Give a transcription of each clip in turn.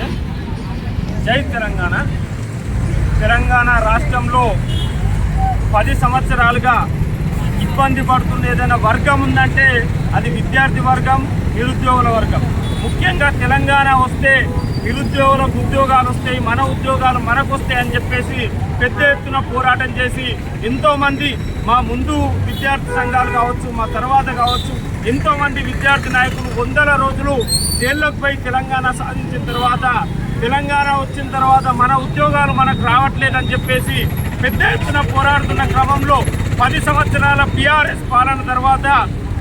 నమస్తే జై తెలంగాణ. తెలంగాణ రాష్ట్రంలో పది సంవత్సరాలుగా ఇబ్బంది పడుతున్న ఏదైనా వర్గం ఉందంటే అది విద్యార్థి వర్గం నిరుద్యోగుల వర్గం. ముఖ్యంగా తెలంగాణ వస్తే నిరుద్యోగులకు ఉద్యోగాలు వస్తాయి మన ఉద్యోగాలు మనకు వస్తాయి అని చెప్పేసి పెద్ద ఎత్తున పోరాటం చేసి ఎంతోమంది మా ముందు విద్యార్థి సంఘాలు కావచ్చు మా తర్వాత కావచ్చు ఎంతోమంది విద్యార్థి నాయకులు వందల రోజులు జైల్లోకి పోయి తెలంగాణ సాధించిన తర్వాత తెలంగాణ వచ్చిన తర్వాత మన ఉద్యోగాలు మనకు రావట్లేదని చెప్పేసి పెద్ద ఎత్తున పోరాడుతున్న క్రమంలో పది సంవత్సరాల బీఆర్ఎస్ పాలన తర్వాత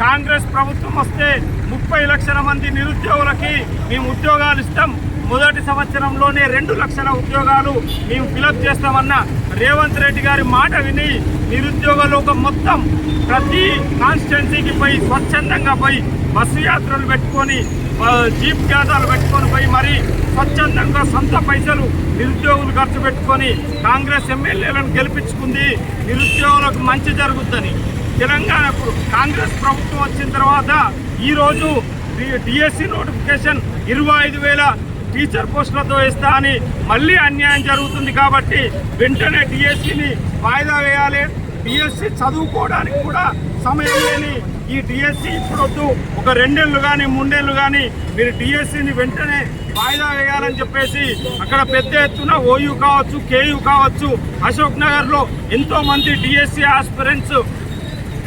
కాంగ్రెస్ ప్రభుత్వం వస్తే ముప్పై లక్షల మంది నిరుద్యోగులకి మేము ఉద్యోగాలు ఇస్తాం. మొదటి సంవత్సరంలోనే రెండు లక్షల ఉద్యోగాలు మేము ఫిలప్ చేస్తామన్న రేవంత్ రెడ్డి గారి మాట విని నిరుద్యోగ లోకం మొత్తం ప్రతి కాన్స్టిట్యున్సీకి పోయి స్వచ్ఛందంగా పోయి బస్సు యాత్రలు పెట్టుకొని జీప్ గ్యాసాలు పెట్టుకొని పోయి మరి స్వచ్ఛందంగా సొంత పైసలు నిరుద్యోగులు ఖర్చు పెట్టుకొని కాంగ్రెస్ ఎమ్మెల్యేలను గెలిపించుకుంది నిరుద్యోగులకు మంచి జరుగుద్దని. తెలంగాణకు కాంగ్రెస్ ప్రభుత్వం వచ్చిన తర్వాత ఈరోజు డిఎస్సి నోటిఫికేషన్ ఇరవై ఐదు వేల టీచర్ పోస్టులతో ఇస్తా అని మళ్ళీ అన్యాయం జరుగుతుంది కాబట్టి వెంటనే డిఎస్సిని వాయిదా వేయాలి. డిఎస్సి చదువుకోవడానికి కూడా సమయం లేని ఈ డిఎస్సి ఇప్పుడు వద్దు ఒక రెండేళ్ళు కానీ మూడేళ్ళు కానీ మీరు డిఎస్సిని వెంటనే వాయిదా వేయాలని చెప్పేసి అక్కడ పెద్ద ఎత్తున ఓయూ కావచ్చు కేయూ కావచ్చు అశోక్ నగర్లో ఎంతో మంది డిఎస్సి ఆస్పిరెంట్స్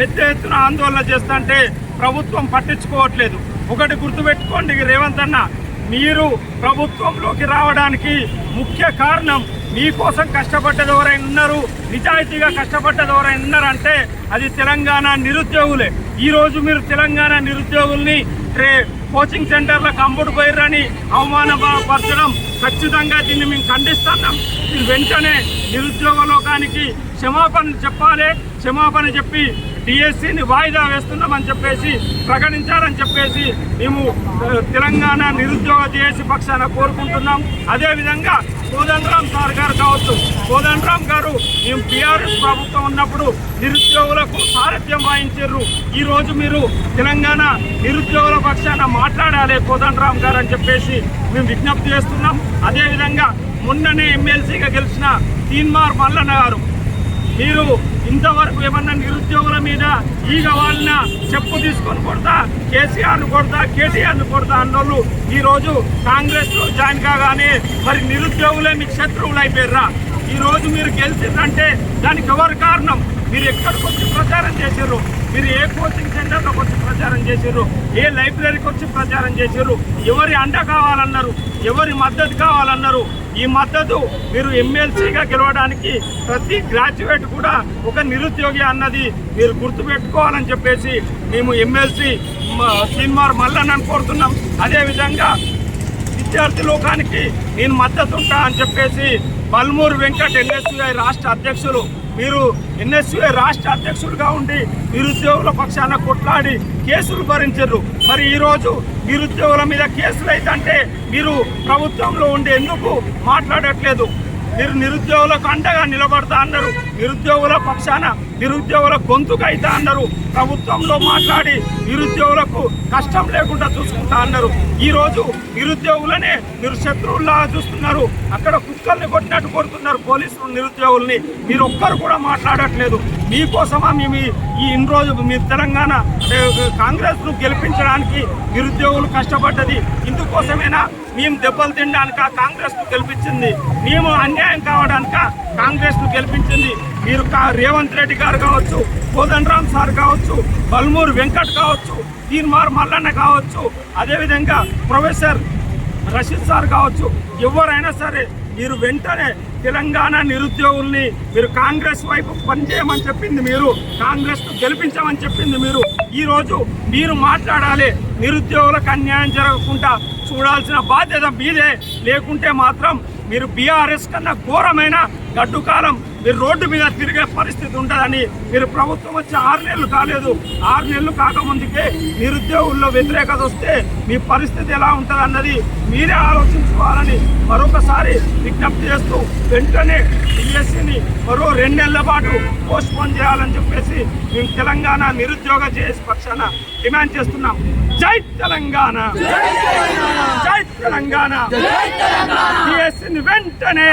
పెద్ద ఎత్తున ఆందోళన చేస్తుంటే ప్రభుత్వం పట్టించుకోవట్లేదు. ఒకటి గుర్తుపెట్టుకోండి రేవంత్ అన్న. మీరు ప్రభుత్వంలోకి రావడానికి ముఖ్య కారణం మీకోసం కష్టపడ్డది ఎవరైనా ఉన్నారు నిజాయితీగా కష్టపడ్డది ఎవరైనా ఉన్నారంటే అది తెలంగాణ నిరుద్యోగులే. ఈరోజు మీరు తెలంగాణ నిరుద్యోగుల్ని ట్రే కోచింగ్ సెంటర్లకు అమ్ముడు పోయిర్రని అవమానపరచడం ఖచ్చితంగా దీన్ని మేము ఖండిస్తున్నాం. మీరు వెంటనే నిరుద్యోగ లోకానికి క్షమాపణ చెప్పాలి. క్షమాపణ చెప్పి డిఎస్సిని వాయిదా వేస్తున్నామని చెప్పేసి ప్రకటించాలని చెప్పేసి మేము తెలంగాణ నిరుద్యోగ జేఏసీ పక్షాన కోరుకుంటున్నాం. అదేవిధంగా కోదండరామ్ సార్ గారు కావచ్చు కోదండరామ్ గారు మేము టీఆర్ఎస్ ప్రభుత్వం ఉన్నప్పుడు నిరుద్యోగులకు సారథ్యం వహించారు ఈరోజు మీరు తెలంగాణ నిరుద్యోగుల పక్షాన మాట్లాడాలి కోదండరామ్ గారు అని చెప్పేసి మేము విజ్ఞప్తి చేస్తున్నాం. అదేవిధంగా మొన్ననే ఎమ్మెల్సీగా గెలిచిన తీన్మార్ మల్లన్న గారు మీరు ఇంతవరకు ఏమన్నా నిరుద్యోగుల మీద ఈగ వాళ్ళ చెప్పు తీసుకొని కొడతా కేసీఆర్ను కొడతా కేటీఆర్ను కొడతా అన్నోళ్ళు ఈరోజు కాంగ్రెస్లో జాయిన్ కాగానే మరి నిరుద్యోగులే మీకు శత్రువులు అయిపోయారా ఈరోజు మీరు గెలిచిందంటే దానికి ఎవరు కారణం? మీరు ఎక్కడికి వచ్చి ప్రచారం చేశారు మీరు ఏ కోచింగ్ సెంటర్లోకి వచ్చి ప్రచారం చేశారు ఏ లైబ్రరీకి వచ్చి ప్రచారం చేశారు ఎవరి అండ కావాలన్నారు? ఎవరి మద్దతు కావాలన్నారు? ఈ మద్దతు మీరు ఎమ్మెల్సీగా గెలవడానికి ప్రతి గ్రాడ్యుయేట్ కూడా ఒక నిరుద్యోగి అన్నది మీరు గుర్తుపెట్టుకోవాలని చెప్పేసి మేము ఎమ్మెల్సీ సినిమార్ మల్లన్నని కోరుతున్నాం. అదేవిధంగా విద్యార్థి లోకానికి నేను మద్దతు ఉంటా అని చెప్పేసి పల్మూరు వెంకట్ ఎన్ఎస్యుఐ రాష్ట్ర అధ్యక్షులు మీరు ఎన్ఎస్యుఐ రాష్ట్ర అధ్యక్షులుగా ఉండి నిరుద్యోగుల పక్షాన కొట్లాడి కేసులు భరించారు. మరి ఈరోజు నిరుద్యోగుల మీద కేసులు అయితే మీరు ప్రభుత్వంలో ఉండి ఎందుకు మాట్లాడట్లేదు? మీరు నిరుద్యోగులకు అండగా నిలబడతా అన్నారు. నిరుద్యోగుల పక్షాన నిరుద్యోగుల గొంతుకు అయితే అన్నారు. ప్రభుత్వంలో మాట్లాడి నిరుద్యోగులకు కష్టం లేకుండా చూసుకుంటా అన్నారు. ఈ రోజు నిరుద్యోగులనే మీరు శత్రువుల్లా చూస్తున్నారు. అక్కడ కుక్కల్ని కొట్టినట్టు కొడుతున్నారు పోలీసులు నిరుద్యోగుల్ని. మీరు ఒక్కరు కూడా మాట్లాడట్లేదు. మీకోసమా మేము ఈ- ఇన్ని రోజు మీ తెలంగాణ కాంగ్రెస్ను గెలిపించడానికి నిరుద్యోగులు కష్టపడ్డది. ఇందుకోసమేనా మేము దెబ్బలు తినడానిక కాంగ్రెస్ను గెలిపించింది? మేము అన్యాయం కావడానిక కాంగ్రెస్ను గెలిపించింది? మీరు కా- రేవంత్ రెడ్డి గారు కావచ్చు కోదండరామ్ సార్ కావచ్చు బల్మూరు వెంకట్ కావచ్చు తీన్మార్ మల్లన్న కావచ్చు అదేవిధంగా ప్రొఫెసర్ రషీద్ సార్ కావచ్చు ఎవరైనా సరే మీరు వెంటనే తెలంగాణ నిరుద్యోగుల్ని మీరు కాంగ్రెస్ వైపు పనిచేయమని చెప్పింది మీరు కాంగ్రెస్ను గెలిపించమని చెప్పింది మీరు ఈరోజు మీరు మాట్లాడాలి నిరుద్యోగులకు అన్యాయం జరగకుండా చూడాల్సిన బాధ్యత మీదే లేకుంటే మాత్రం మీరు బీఆర్ఎస్ కన్నా ఘోరమైన గడ్డు కాలం మీరు రోడ్డు మీద తిరిగే పరిస్థితి ఉంటుందని మీరు ప్రభుత్వం వచ్చి ఆరు నెలలు కాలేదు. ఆరు నెలలు కాకముందుకే నిరుద్యోగుల్లో వ్యతిరేకత వస్తే మీ పరిస్థితి ఎలా ఉంటుంది అన్నది మీరే ఆలోచించుకోవాలని మరొకసారి విజ్ఞప్తి చేస్తూ వెంటనే డిఎస్సిని మరో రెండు నెలల పాటు పోస్ట్ పోన్ చేయాలని చెప్పేసి మేము తెలంగాణ నిరుద్యోగ చేసి పక్షాన డిమాండ్ చేస్తున్నాం. జై తెలంగాణ! జై తెలంగాణ! డిఎస్సిని వెంటనే